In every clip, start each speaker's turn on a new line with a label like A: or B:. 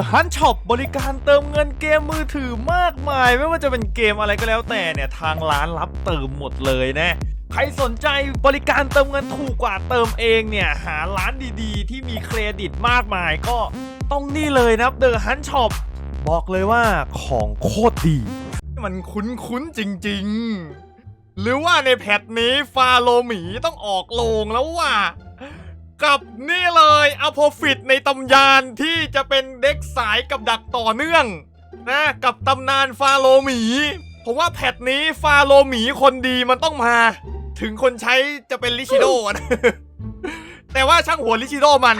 A: The Hunt Shop บริการเติมเงินเกมมือถือมากมาย ไม่ว่าจะเป็นเกมอะไรก็แล้วแต่เนี่ยทางร้านรับเติมหมดเลยนะใครสนใจบริการเติมเงินถูกกว่าเติมเองเนี่ย หาร้านดีๆ ที่มีเครดิตมากมายก็ต้องนี่เลยนะครับ The Hunt Shop บอกเลยว่าของโคตรดี มันคุ้นๆจริงๆ หรือว่าในแพทนี้ฟาโลหมีต้องออกโรงแล้วว่ะ กับนี่เลยอโพฟิตในตำยานที่จะเป็นเด็กสายกับดักต่อเนื่องนะกับตำนานฟาโลหมี ผมว่าแพทนี้ฟาโลหมีคนดีมันต้องมา ถึงคนใช้จะเป็นลิชิโดนะแต่ว่าช่างหัวลิชิโดมัน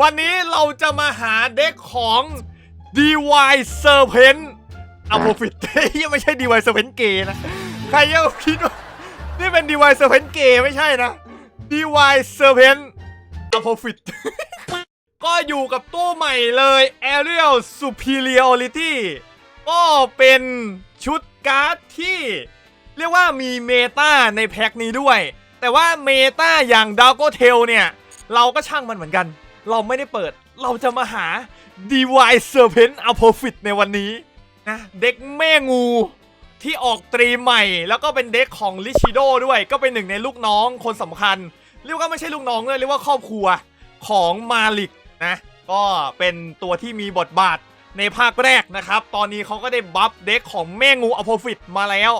A: วันนี้เราจะมาหาเด็กของ DY Serpent อโพฟิตยังไม่ใช่ DY Serpent เกนะ ใครยังคิดว่า นี่เป็น DY Serpent เกไม่ใช่นะ DY Serpent อโพฟิตก็อยู่กับตู้ใหม่เลย Aerial Superiority ก็เป็นชุดการ์ดที่ เรียกว่ามีเมตาในแพ็คนี้ด้วย แต่ว่าเมตาอย่างดาวโกเทลเนี่ย เราก็ช่างมันเหมือนกัน เราไม่ได้เปิด เราจะมาหา DY Serpent a p o f i t ในวันนี้นะเด็กแม่งูที่ออกตรีใหม่ แล้วก็เป็นเด็กของลิชิโดด้วย ก็เป็นหนึ่งในลูกน้องคนสำคัญ เรียกว่าไม่ใช่ลูกน้องเลยเรียกว่าครอบครัวของมาลิกนะ ก็เป็นตัวที่มีบทบาทในภาคแรกนะครับ ตอนนี้เขาก็ได้บัฟเด็กของแม่งูอโพฟิตมาแล้ว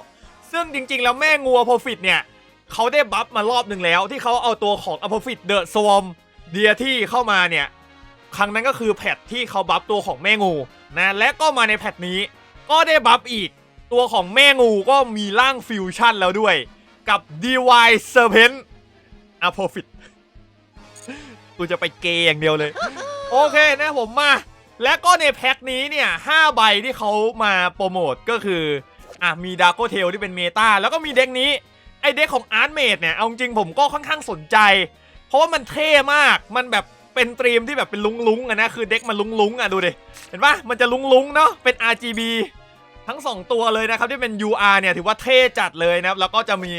A: ซึ่งจริงๆ แล้วแม่งูอโพฟิตเนี่ยเขาได้บัฟมารอบหนึ่งแล้ว ที่เขาเอาตัวของอโพฟิตเดอะสวอมเดียที่เข้ามาเนี่ยครั้งนั้นก็คือแพทที่เขาบัฟตัวของแม่งูนะและก็มาในแพทนี้ ก็ได้บัฟอีก ตัวของแม่งูก็มีร่างฟิวชั่นแล้วด้วย กับ DY Serpent a p o f i t กูจะไปเกย์อย่างเดียวเลย โอเคนะผมมา และก็ในแพ็คนี้เนี่ย5ใบที่เขามาโปรโมทก็คือ อะ มีดาโกเทลที่เป็นเมตาแล้วก็มีเด็กนี้ ไอเด็กของอาร์ตเมดเนี่ย เอาจริงผมก็ค่อนข้างสนใจ เพราะว่ามันเท่มากมันแบบเป็นตรีมที่แบบเป็นลุงๆอะนะ คือเด็กมันลุงๆอะดูดิ เห็นปะมันจะลุงๆเนาะเป็น RGB ทั้ง 2 ตัวเลยนะครับ ที่เป็น UR เนี่ย ถือว่าเท่จัดเลยนะครับ แล้วก็จะมี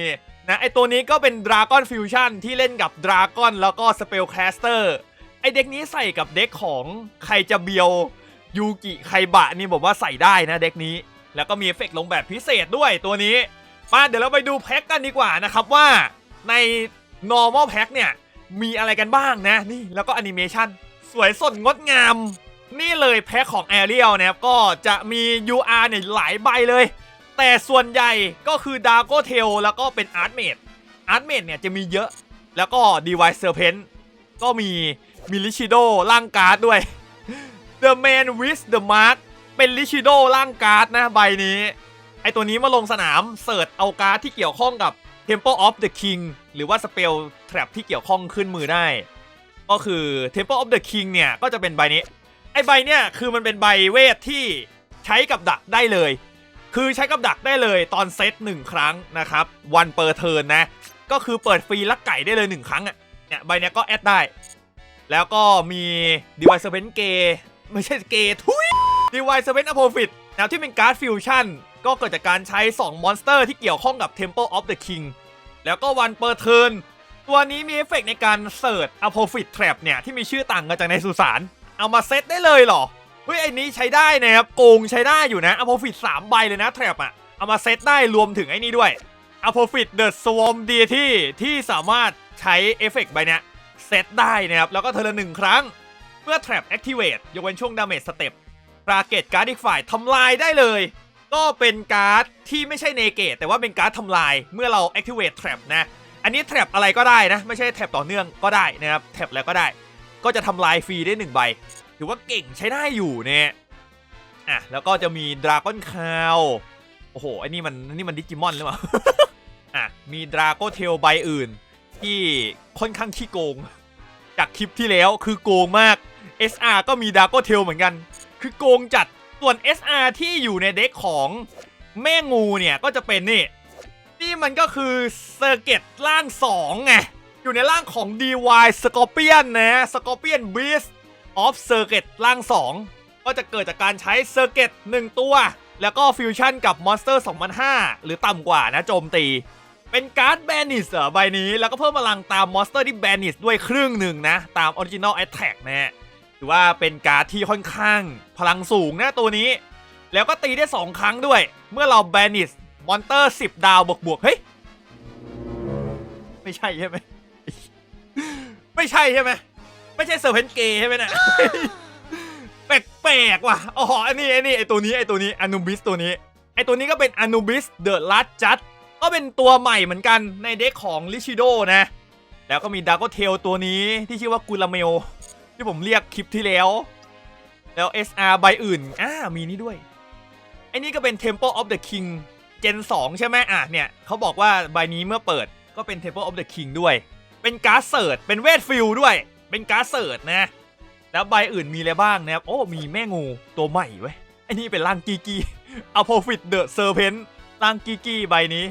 A: นะไอตัวนี้ก็เป็น Dragon Fusion ที่เล่นกับ Dragon แล้วก็ Spellcaster ไอเด็กนี้ใส่กับเด็กของใครจะเบียวยูกิไคบะนี่ผมว่าใส่ได้นะเด็กนี้ แล้วก็มีเอฟเฟกต์ลงแบบพิเศษด้วยตัวนี้มาเดี๋ยวเราไปดูแพ็กกันดีกว่านะครับว่าใน normal pack เนี่ยมีอะไรกันบ้างนะนี่แล้วก็แอนิเมชันสวยสดงดงาม นี่เลยแพ็คของ a อ r i e l นะครับก็จะมี UR เนี่ยหลายใบเลย แต่ส่วนใหญ่ก็คือ d a r k o t a i l แล้วก็เป็น Art m a d e Art m a d e เนี่ยจะมีเยอะ แล้วก็ Device Serpent ก็มีมิลิชิโดร่างการ์ดด้วย The Man with the Mark เป็นลิชิโดร่างการ์ดนะใบนี้ ไอตัวนี้มาลงสนามเสิร์ชเอาการ์ดที่เกี่ยวข้องกับ Temple of the King หรือว่า Spell Trap ที่เกี่ยวข้องขึ้นมือได้ ก็คือ Temple of the King เนี่ย ก็จะเป็นใบนี้ ไอใบเนี่ย คือมันเป็นใบเวทที่ใช้กับดักได้เลย คือใช้กับดักได้เลยตอนเซตหนึ่งครั้งนะครับวันเปอร์เทินนะ ก็คือเปิดฟรีลักไก่ได้เลยหนึ่งครั้งอะเนี่ยใบเนี้ยก็แอดได้ แล้วก็มี Device Serpent Gay ไม่ใช่เกย์ทุย Device Serpent Apophis นะที่เป็นการ์ดฟิวชั่นก็เกิดจากการใช้ 2 มอนสเตอร์ที่เกี่ยวข้องกับ Temple of the King แล้วก็วันเปิดเทินตัวนี้มีเอฟเฟกต์ในการเสิร์ช Apophis Trap เนี่ยที่มีชื่อต่างกันจากในสุสานเอามาเซตได้เลยเหรอ เฮ้ยไอ้นี้ใช้ได้นะครับโกงใช้ได้อยู่นะ Apophis 3ใบเลยนะ Trap อะเอามาเซตได้รวมถึงไอ้นี้ด้วย Apophis The Swarm Deity ที่สามารถใช้เอฟเฟกต์ใบเนี้ยเซตได้นะครับแล้วก็เทอร์ละหนึ่งครั้งเมื่อ Trap Activate ยกเว้นช่วง Damage Step ปราเกตการ์ดอีกฝ่ายทำลายได้เลย ก็เป็นการ์ดที่ไม่ใช่เนเกตแต่ว่าเป็นการ์ดทำลายเมื่อเรา activate trap นะอันนี้ trap อะไรก็ได้นะ ไม่ใช่ trap ต่อเนื่องก็ได้นะครับ trap แล้วก็ได้ ก็จะทำลายฟรีได้1ใบ ถือว่าเก่งใช้ได้อยู่เนี่ยอะแล้วก็จะมี Dragon c a l โอ้โหอันนี้มันอันนี้มันดิจิมอนหรือเปล่าอะมี Drago Tail ใบอื่น ที่ค่อนข้างขี้โกง จากคลิปที่แล้วคือโกงมาก SR ก็มี Drago Tail เหมือนกัน คือโกงจัดส่วน SR ที่อยู่ในเด็กของแม่งูเนี่ยก็จะเป็นนี่นี่มันก็คือเซอร์เกตร่าง2ไงอยู่ในร่างของ DY Scorpion นะ Scorpion Beast of Circuit ร่าง 2 ก็จะเกิดจากการใช้เซอร์เกต1ตัว แล้วก็ฟิวชั่นกับมอนสเตอร์2005 หรือต่ำกว่านะโจมตี เป็นการ์ดแบนิสเหรอใบนี้แล้วก็เพิ่มพลังตามมอนสเตอร์ที่แบนิสด้วยครึ่งหนึ่งนะ ตามออริจินอลแอตแทกนะฮะถือว่าเป็นการ์ดที่ค่อนข้างพลังสูงนะตัวนี้ แล้วก็ตีได้ 2 ครั้งด้วย เมื่อเราแบนิสมอนเตอร์ 10 ดาวบวกบวกๆเฮ้ยไม่ใช่ใช่ไหมไม่ใช่ใช่ไหม ไม่ใช่เซอร์เพนเกย์ใช่ไหมเนี่ย แปลกๆว่ะ อ๋อ อันนี้อันนี้ไอตัวนี้ไอตัวนี้อนูบิสตัวนี้ ไอตัวนี้ก็เป็นอนูบิสเดอะลัดจัดก็เป็นตัวใหม่เหมือนกันในเด็กของลิชิโดนะ แล้วก็มีดาร์กเทลตัวนี้ที่ชื่อว่ากูลาเมล ที่ผมเรียกคลิปที่แล้ว แล้ว SR ใบอื่น อ่า มีนี่ด้วย ไอ้นี่ก็เป็น Temple of the King Gen 2ใช่ไหมอะเนี่ยเขาบอกว่าใบนี้เมื่อเปิดก็เป็น Temple of the King ด้วย เป็นการ์ดเสิร์ตเป็นเวทฟิลด้วย เป็นการ์ดเสิร์ตนะ แล้วใบอื่นมีอะไรบ้างนะครับ โอ้ มีแม่งูตัวใหม่เว้ยไอ้นี่เป็นร่างกีกีเอาโพฟิตเดอะเซอร์เพนร่างกีกีใบนี้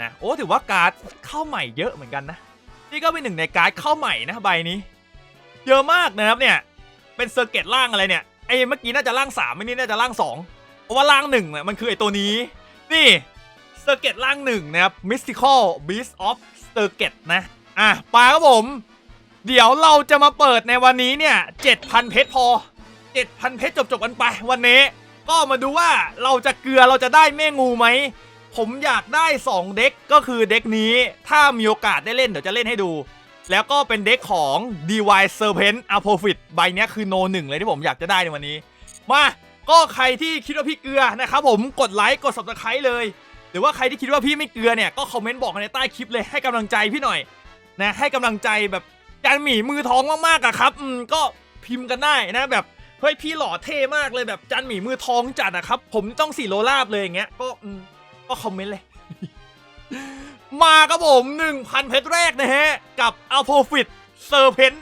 A: นะโอ้ถือว่าการ์ดเข้าใหม่เยอะเหมือนกันนะ นี่ก็เป็นหนึ่งในการ์ดเข้าใหม่นะใบนี้ เยอะมากนะครับเนี่ย เป็นเซอร์เกตล่างอะไรเนี่ย ไอ้เมื่อกี้น่าจะล่างสามไอ้นี่น่าจะล่างสองเพราะว่าล่างหนึ่งเนี่ยมันคือไอ้ตัวนี้ นี่เซอร์เกตล่างหนึ่งนะครับ Mystical Beast of s i r c u i t นะ อะปลาครับผม เดี๋ยวเราจะมาเปิดในวันนี้เนี่ย7,000 เพชรพอ 7,000 เพชรจบๆกันไปวันนี้ ก็มาดูว่าเราจะเกลือเราจะได้แม่งูไหม ผมอยากได้ 2 เด็กก็คือเด็กนี้ถ้ามีโอกาสได้เล่นเดี๋ยวจะเล่นให้ดู แล้วก็เป็นเด็กของ DY Serpent a p o f i t ใบนี้คือโนหนึ่งเลยที่ผมอยากจะได้ในวันนี้ มาก็ใครที่คิดว่าพี่เกลือนะครับผมกดไลค์กด subscribe เลย หรือว่าใครที่คิดว่าพี่ไม่เกลือเนี่ยก็คอมเมนต์บอกในใต้คลิปเลยให้กำลังใจพี่หน่อยนะให้กำลังใจแบบ จานหมีมือทองมากๆอะครับอืมก็พิมพ์กันได้นะแบบเฮ้ยพี่หล่อเท่มากเลยแบบจานหมีมือทองจัดอะครับ ผมต้องสีโลลาบเลยอย่างเงี้ยก็อืมก็คอมเมนต์เลย มาครับผม 1,000 เพชรแรกนะฮะ กับ a p o f i t Serpent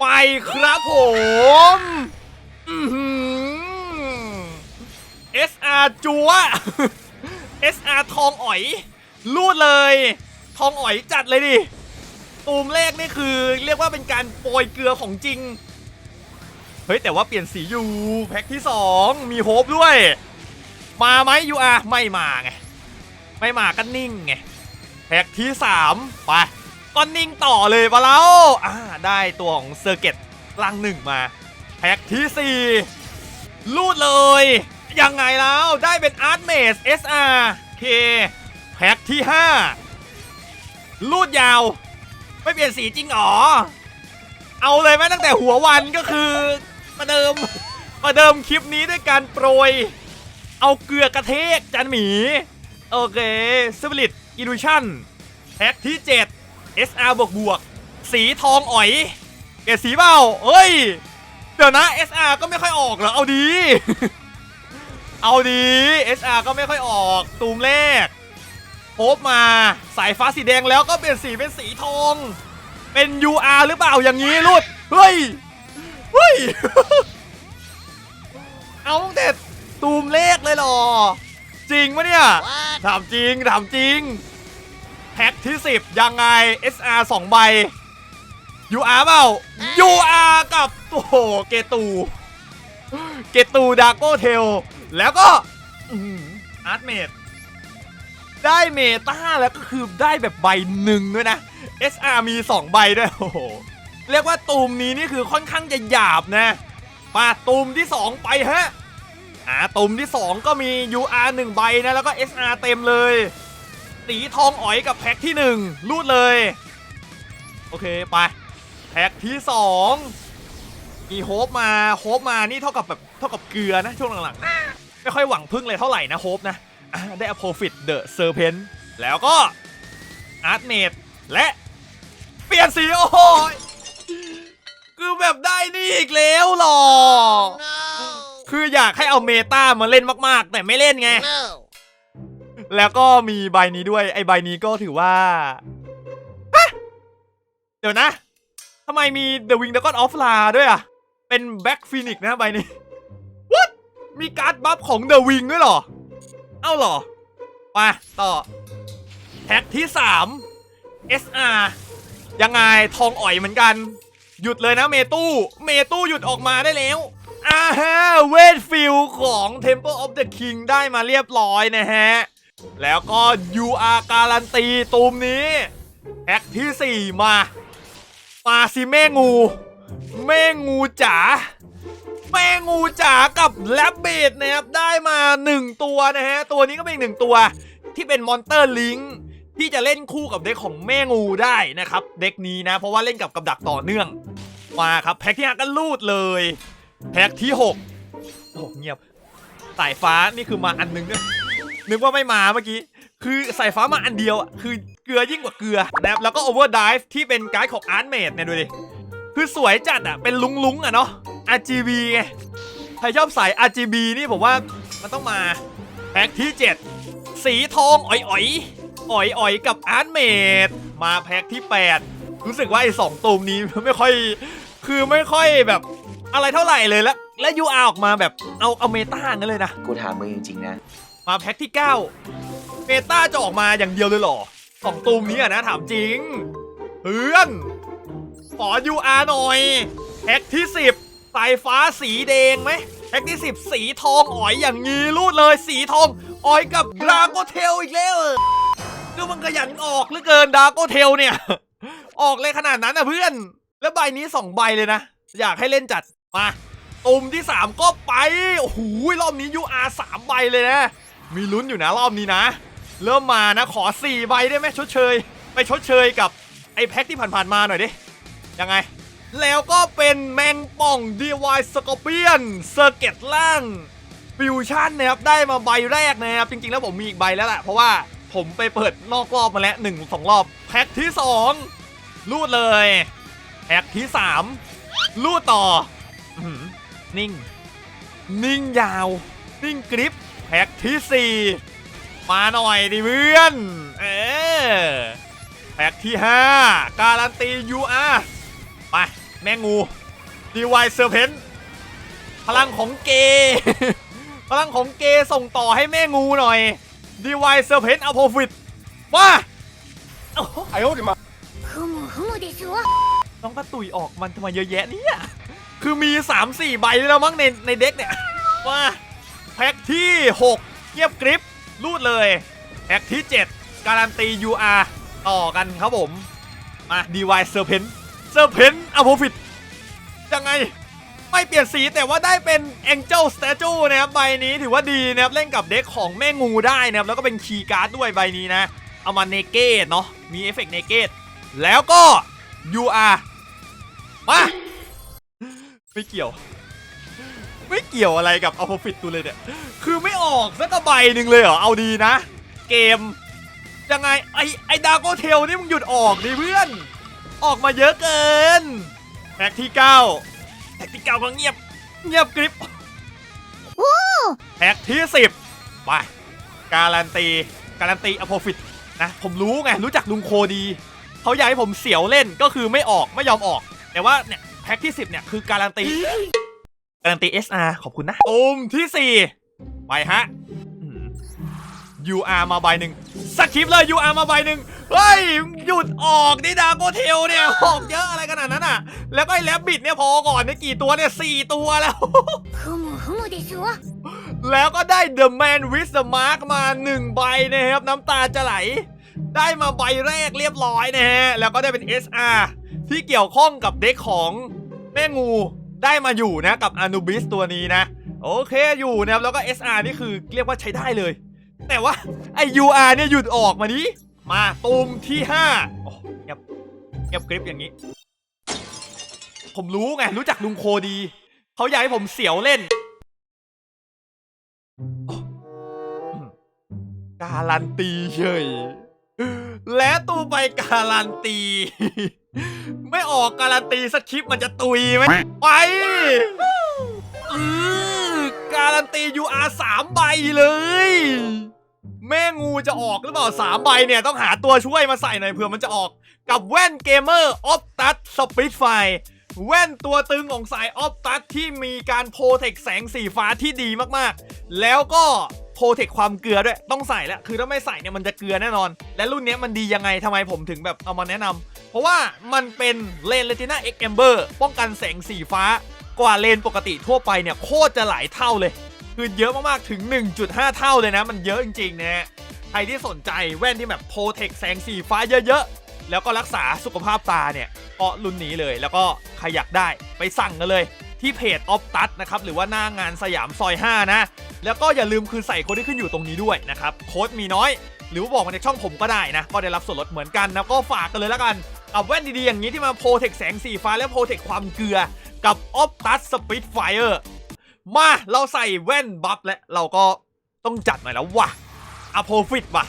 A: ไปครับผมเอื้อหือ SR จัว SR ทองอ๋อยรูดเลย ทองอ๋อยจัดเลยดิ ตูมแรกนี่คือเรียกว่าเป็นการโปรยเกลือของจริง เฮ้ยแต่ว่าเปลี่ยนสีอยู่แพ็คที่ 2 มีโฮปด้วย มาไหมยูอาไม่มาไง ไม่มาก็นิ่งไง แพ็กที่ 3 ไปก็นิ่งต่อเลยปะแล้วอ่าได้ตัวของเซอร์เกตลังหนึ่งมา แพ็กที่ 4 ลูดเลย ยังไงแล้วได้เป็นอาร์ตเมส SR เคแพ็กที่ 5 ลูดยาว ไม่เปลี่ยนสีจริงหรอ เอาเลยไหมตั้งแต่หัววันก็คือประเดิมประเดิมคลิปนี้ด้วยการโปรย เอาเกลือกระเทกจันหมี โอเคสปิริตอิลูชั่นแพ็กที่ 7 SR บวกบวกสีทองอ๋อยเปลี่ยนสีเปล่าเอ้ย เดี๋ยวนะ SR ก็ไม่ค่อยออกเหรอ เอาดี เอาดี SR ก็ไม่ค่อยออก ตูมแรก โพบมาสายฟ้าสีแดงแล้วก็เปลี่ยนสีเป็นสีทอง เป็น UR หรือเปล่าอย่างนี้รุดเฮ้ยเฮ้ยเอาตั้งแต่ตูมเลขเลยเหรอ จริงปะเนี่ยถามจริงถามจริงแพ็คที่ 10 ยังไง SR 2 ใบ UR เปล่า UR กับโอ้โหเกตู เกตูดาโกเทล แล้วก็อาร์ตเมด ได้เมตาแล้วก็คือได้แบบใบหนึ่งด้วยนะ SR มี 2 ใบด้วยโอ้โหเรียกว่าตูมนี้นี่คือค่อนข้างจะหยาบนะมาตูมที่ 2 ไปฮะอ่าตุ่มที่ 2 ก็มี UR 1 ใบนะ แล้วก็ SR เต็มเลยสีทองอ๋อยกับแพ็คที่ 1 รูดเลย โอเค ไป แพ็คที่ 2 มีโฮปมาโฮปมานี่เท่ากับแบบเท่ากับเกลือนะ ช่วงหลังๆ ไม่ค่อยหวังพึ่งเลยเท่าไหร่นะโฮปนะ ได้อโพฟิตเดอะเซอร์เพนแล้วก็อาร์ตเมดและเปลี่ยนสีโอ้โหยคือแบบได้นี่อีกแล้วเหรอ คืออยากให้เอาเมตามาเล่นมาก ๆ แต่ไม่เล่นไง
B: No.
A: แล้วก็มีใบนี้ด้วย ไอใบนี้ก็ถือว่าฮะเดี๋ยวนะทำไมมี The Wing Dragon of La ด้วยอะ เป็น Back Phoenix นะใบนี้ What มีการ์ดบัฟของ The Wing ด้วยเหรอ เอ้าหรอมาต่อ แท็กที่ 3 SR ยังไงทองอ่อยเหมือนกัน หยุดเลยนะเมตู้ เมตู้หยุดออกมาได้แล้วอ่าฮะเวทฟิลของ Temple of the King ได้มาเรียบร้อยนะฮะ แล้วก็ UR การันตีตูมนี้แพ็กที่ 4 มามาซิเมงูแมงูจ๋า แมงูจ๋ากับแลบเบดนะครับได้มา 1 ตัวนะฮะ ตัวนี้ก็เป็นอีกหนึ่งตัว ที่เป็นมอนเตอร์ลิงที่จะเล่นคู่กับเด็กของแม่งูได้นะครับ เด็กนี้นะ เพราะว่าเล่นกับกับดักต่อเนื่อง มาครับแพ็คที่ห้าก็ลูดเลย แพ็คที่6โอ้เงียบสายฟ้านี่คือมาอันหนึงด้วยนึกว่าไม่มาเมื่อกี้ คือสายฟ้ามาอันเดียวอะคือเกลือยิ่งกว่าเกลือนะครับแล้วก็โอเวอร์ดิฟที่เป็นไกด์ของอาร์ตเมดเนี่ยดูดิคือสวยจัดอะเป็นลุงลุงๆอะเนาะ RGB ไงใครชอบสาย RGB นี่ผมว่ามันต้องมาแพ็คที่ 7 สีทองอ่อยอ่อยอ่อยอ่อยๆกับอาร์ตเมดมาแพ็คที่ 8 รู้สึกว่าไอ้สองตูมนี้ไม่ค่อยคือไม่ค่อยแบบอะไรเท่าไหร่เลยแล้วและ UR ออกมาแบบเอาเอาเมตางั้นเลยนะ
B: กูถามมึงจริงๆนะ
A: มาแพ็คที่ 9 เมตาจะออกมาอย่างเดียวเลยเหรอสองตูมนี้อะนะถามจริงเพื่อนขอ UR หน่อยแพ็คที่ 10 สายฟ้าสีแดงไหมแพ็คที่ 10 สีทองอ๋อยอย่างงี้รูดเลยสีทองอ๋อยกับดราโกเทลอีกแล้วดูมันขยันออกเหลือเกินดราโกเทลเนี่ย ออกเลยขนาดนั้นนะเพื่อน แล้วใบนี้ 2 ใบเลยนะ อยากให้เล่นจัดมาตุ่มที่ 3 ก็ไปโอ้โหรอบนี้ UR 3ใบเลยนะ มีลุ้นอยู่นะรอบนี้นะ เริ่มมานะขอ 4 ใบได้ไหมชดเชย ไปชดเชยกับไอ้แพ็คที่ผ่านๆมาหน่อยดิยังไง แล้วก็เป็นแมงป่อง DY Scorpion เซอร์เกตล่างฟิวชั่นนะครับได้มาใบแรกนะครับ จริงๆแล้วผมมีอีกใบแล้วแหละเพราะว่าผมไปเปิดนอกรอบมาแล้วหนึ่งสองรอบ แพ็คที่2ลูดเลย แพ็คที่3ลูดต่ออื้อหือนิ่ง นิ่งยาว นิ่งกริปแพ็คที่ 4 มาหน่อยดิเพื่อน เออแพ็คที่ 5 การันตี UR ไป แมงูดีวายเซอร์เพนพลังของเก พลังของเกส่งต่อให้แม่งูหน่อยดีวายเซอร์เพนเอาโพฟิตว่าไอ้โอ้
C: ดิมา
A: ต้องตะตุยออกมันทำไมเยอะแยะนี่ยคือมี 3-4 ใบแล้วมั้งในในเด็กเนี่ยว่าแพ็คที่ 6เยียบกริปรูดเลยแพ็คที่ 7 การันตี UR ต่อกันครับผม มาดีวา DY Serpent Serpent อโพฟิตยังไง ไม่เปลี่ยนสีแต่ว่าได้เป็น Angel Statue นะครับใบนี้ถือว่าดีนะครับเล่นกับเด็กของแม่งูได้นะครับแล้วก็เป็นคีย์การ์ดด้วยใบนี้นะ เอามาเนเกตเนาะมีเอฟเฟกต์เนเกตแล้วก็ UR มาไม่เกี่ยว ไม่เกี่ยวอะไรกับเอาโปรฟิตตูเลยเนี่ย คือไม่ออกสักใบหนึ่งเลยเหรอ เอาดีนะ เกม ยังไง ไอไอดาโกเทลนี่มึงหยุดออกดิเพื่อน ออกมาเยอะเกินแพ็กที่ 9แพ็กที่ 9 ก็เงียบ เงียบกริบแพ็กที่ 10 ไป การันตี การันตีอโปรฟิตนะ ผมรู้ไง รู้จักลุงโคดี เขาอยากให้ผมเสียวเล่นก็คือไม่ออกไม่ยอมออก แต่ว่าเนี่ยแพ็คที่ 10 เนี่ย คือการันตี การันตี SR ขอบคุณนะตูมที่ 4 ไปฮะอืม UR มาใบหนึ่งสคริปเลย UR มาใบหนึ่งเฮ้ย หยุดออกนี่ดาโกเทลเนี่ยออกเยอะอะไรขนาดนั้นอะ แล้วก็ไอ้แลบบิดเนี่ยพอก่อนเนี่ยกี่ตัวเนี่ยสี่ตัวแล้ว
C: ฮึมฮึมดิชัว
A: แล้วก็ได้เดอะแมนวิสต์มาร์กมาหนึ่งใบนะครับ น้ำตาจะไหล ได้มาใบแรกเรียบร้อยนะฮะ แล้วก็ได้เป็น SR ที่เกี่ยวข้องกับเด็กของแม่งูได้มาอยู่นะกับอนูบิสตัวนี้นะ โอเคอยู่นะครับแล้วก็ SR นี่คือเรียกว่าใช้ได้เลย แต่ว่าไอ UR เนี่ยหยุดออกมานี้มาตูมที่5โอ้เงียบเงียบกริปอย่างนี้ ผมรู้ไงรู้จักลุงโคดี เขาอยากให้ผมเสียวเล่น การันตีเฉยและตูไปการันตี ไม่ออกการันตีสคริปมันจะตุยไหมไปการันตี UR สามใบเลย แม่งูจะออกหรือเปล่าสามใบเนี่ยต้องหาตัวช่วยมาใส่หน่อยเผื่อมันจะออกกับแว่นเกมเมอร์ออฟตัสสปิ t ไฟแว่นตัวตึงของสายออฟตัสที่มีการโปรเทคแสงสีฟ้าที่ดีมากๆ แล้วก็โปรเทคความเกลือด้วยต้องใส่แล้วคือถ้าไม่ใส่เนี่ยมันจะเกลือแน่นอน และรุ่นนี้มันดียังไงทำไมผมถึงแบบเอามาแนะนำเพราะว่ามันเป็นเลนเลติน่าเอ็กเอมเบอร์ป้องกันแสงสีฟ้ากว่าเลนปกติทั่วไปเนี่ยโคตรจะหลายเท่าเลย คือเยอะมากๆ ถึง 1.5 เท่าเลยนะ มันเยอะจริงๆนะฮะใครที่สนใจแว่นที่แบบโปรเทคแสงสีฟ้าเยอะๆ แล้วก็รักษาสุขภาพตาเนี่ยก็รุ่นนี้เลย แล้วก็ใครอยากได้ไปสั่งกันเลย ที่เพจออฟตัสนะครับ หรือว่าหน้างานสยามซอย 5 นะ แล้วก็อย่าลืมคือใส่โค้ดที่ขึ้นอยู่ตรงนี้ด้วยนะครับ โค้ดมีน้อย หรือว่าบอกมาในช่องผมก็ได้นะ ก็ได้รับส่วนลดเหมือนกันนะก็ฝากกันเลยแล้วกันกับแว่นดีๆอย่างนี้ที่มาโปรเทคแสงสีฟ้าและโปรเทคความเกลือกับออ มาเราใส่แว่นบัฟและเราก็ต้องจัดหน่อยแล้ววะอโพฟิตว่ะ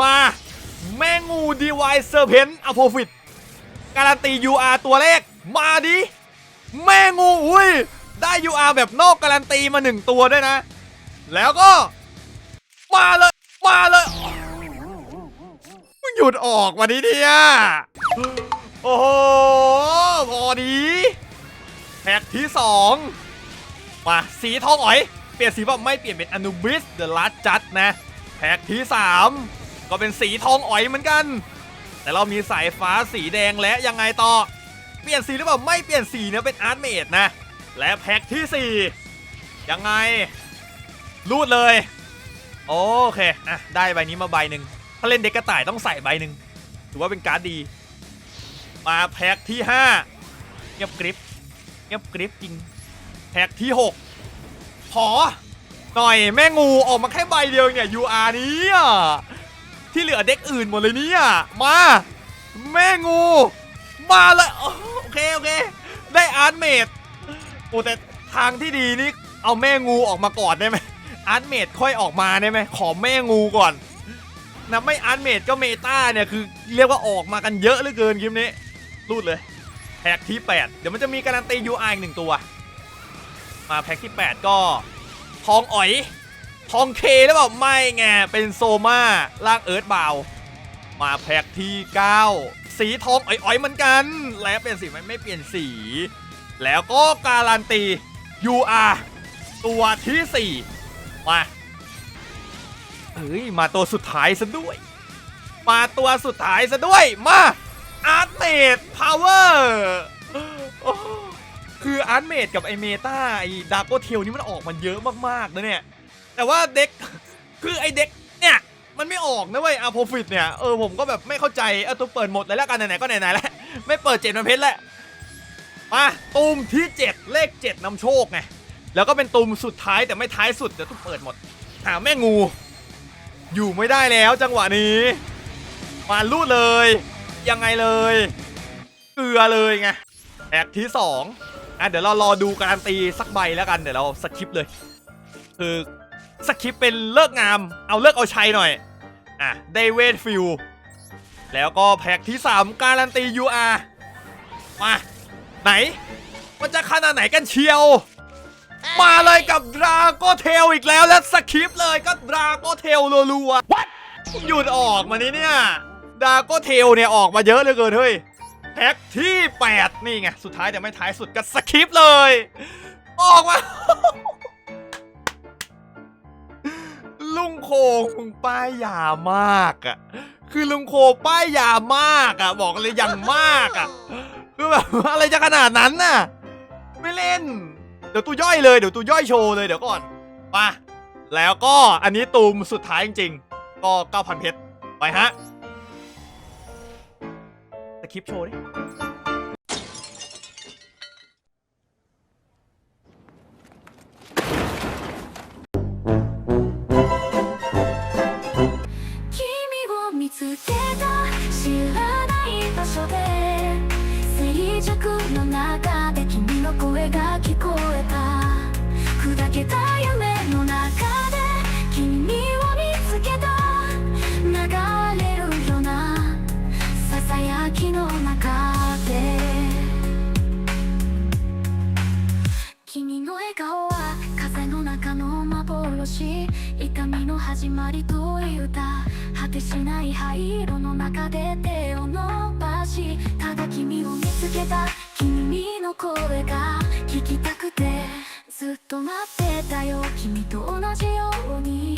A: มาแมงูดีไวเซอร์เพนอโพฟิตการันตี UR ตัวเลขมาดิแมงูอุ้ยได้ UR แบบนอกการันตีมาหนึ่งตัวด้วยนะ แล้วก็ มาเลย มาเลยมึงหยุดออกมาดิเนี่ยโอ้โหพอดีแพ็กที่สอง มาสีทองอ๋อย เปลี่ยนสีแบบไม่เปลี่ยนเป็นอนุบิสเดอะลัสจัดนะแพ็กที่สามก็เป็นสีทองอ๋อยเหมือนกัน แต่เรามีสายฟ้าสีแดงและยังไงต่อ เปลี่ยนสีหรือเปล่าไม่เปลี่ยนสีเนี่ยเป็นอาร์ตเมดนะ และแพ็กที่ 4 ยังไง รูดเลย โอเคอะได้ใบนี้มาใบหนึ่งถ้าเล่นเด็กกระต่ายต้องใส่ใบหนึ่งถือว่าเป็นการ์ดดี มาแพ็กที่ 5 เงียบกริปเงียบกริปจริง แพ็กที่ 6 ขอ หน่อยแม่งูออกมาแค่ใบเดียวเนี่ย UR นี้อะที่เหลือเด็กอื่นหมดเลยเนี่ย มา แม่งู มาเลยโอเค โอเค ได้อาร์ตเมดโอ้แต่ทางที่ดีนี่เอาแม่งูออกมาก่อนได้ไหมอาร์ตเมดค่อยออกมาได้ไหมขอแม่งูก่อนนะไม่อาร์ตเมดก็เมตาเนี่ยคือเรียกว่าออกมากันเยอะเหลือเกินคลิปนี้รูดเลยแพ็กที่ 8 เดี๋ยวมันจะมีการันตี UI อีกหนึ่งตัว มาแพ็กที่ 8 ก็ทองอ๋อยทองเคหรือเปล่าไม่ไงเป็นโซมาล่างเอิร์ธบาวมาแพ็กที่ 9 สีทองอ่อยๆเหมือนกัน และเปลี่ยนสีไหมไม่เปลี่ยนสี แล้วก็การันตี UR ตัวที่ 4 มาเฮ้ยมาตัวสุดท้ายซะด้วย มาตัวสุดท้ายซะด้วย มาอาร์ตเมดพาวเวอร์ คืออาร์ตเมดกับไอเมตาไอดาร์โกเทลนี่มันออกมาเยอะมากๆนะเนี่ย แต่ว่าเด็กคือไอเด็กเนี่ยมันไม่ออกนะเว้ยอาโพฟิตเนี่ยเออผมก็แบบไม่เข้าใจเออตัวเปิดหมดเลยแล้วกันไหนๆก็ไหนๆแล้วไม่เปิดเจ็ดมันเพชรแล้วมาตูมที่ 7 เลข 7นำโชคไงแล้วก็เป็นตูมสุดท้ายแต่ไม่ท้ายสุดเดี๋ยวต้องเปิดหมดหาแม่งู อยู่ไม่ได้แล้วจังหวะนี้มาลูดเลย ยังไงเลย เกลือเลยไงแอคที่ 2 อะเดี๋ยวเรารอดูการันตีสักใบแล้วกันเดี๋ยวเราสคิปเลย คือสคริปเป็นเลิกงามเอาเลิกเอาชัยหน่อยอะไดเวทฟิลแล้วก็แพ็กที่ 3 การันตี UR มา ไหน มันจะขนาดไหนกันเชียว มาเลยกับดราโกเทลอีกแล้วและสคริปเลยก็ดราโกเทลรัวๆหยุดออกมานี้เนี่ยดราโกเทลเนี่ยออกมาเยอะเหลือเกินเฮ้ย พ็กที่ 8 นี่ไง สุดท้ายแต่ไม่ท้ายสุดก็สคริปต์เลย ออกมา ลุงโคงป้ายยามากอะคือลุงโคป้ายยามากอะบอกเลยอย่างมากอะคือแบบอะไรจะขนาดนั้นน่ะ ไม่เล่น เดี๋ยวตูย่อยเลยเดี๋ยวตูย่อยโชว์เลยเดี๋ยวก่อนมาแล้วก็อันนี้ตูมสุดท้ายจริงๆ ก็ 9,000 เพชร ไปฮะสคริปต์โชว์ดิ
C: けた知らない場所で静寂の中で君の声が聞こえた。砕けた夢の中で君を見つけた。流れるようなささやきの中で。君の笑顔は風の中の幻。痛みの始まりという歌。てしない灰色の中で手を伸ばしただ君を見つけた君の声が聞きたくてずっと待ってたよ。君と同じように。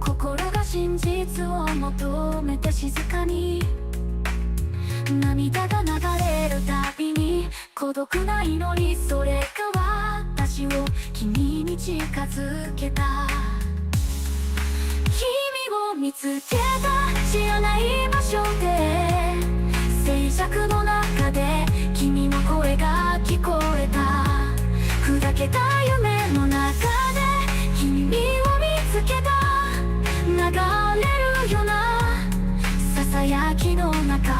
C: 心が真実を求めて静かに。涙が流れるたびに孤独な祈りそれが私を君に近づけた。見つけた知らない場所で静寂の中で君の声が聞こえた。砕けた夢の中で君を見つけた。流れるようなささやきの中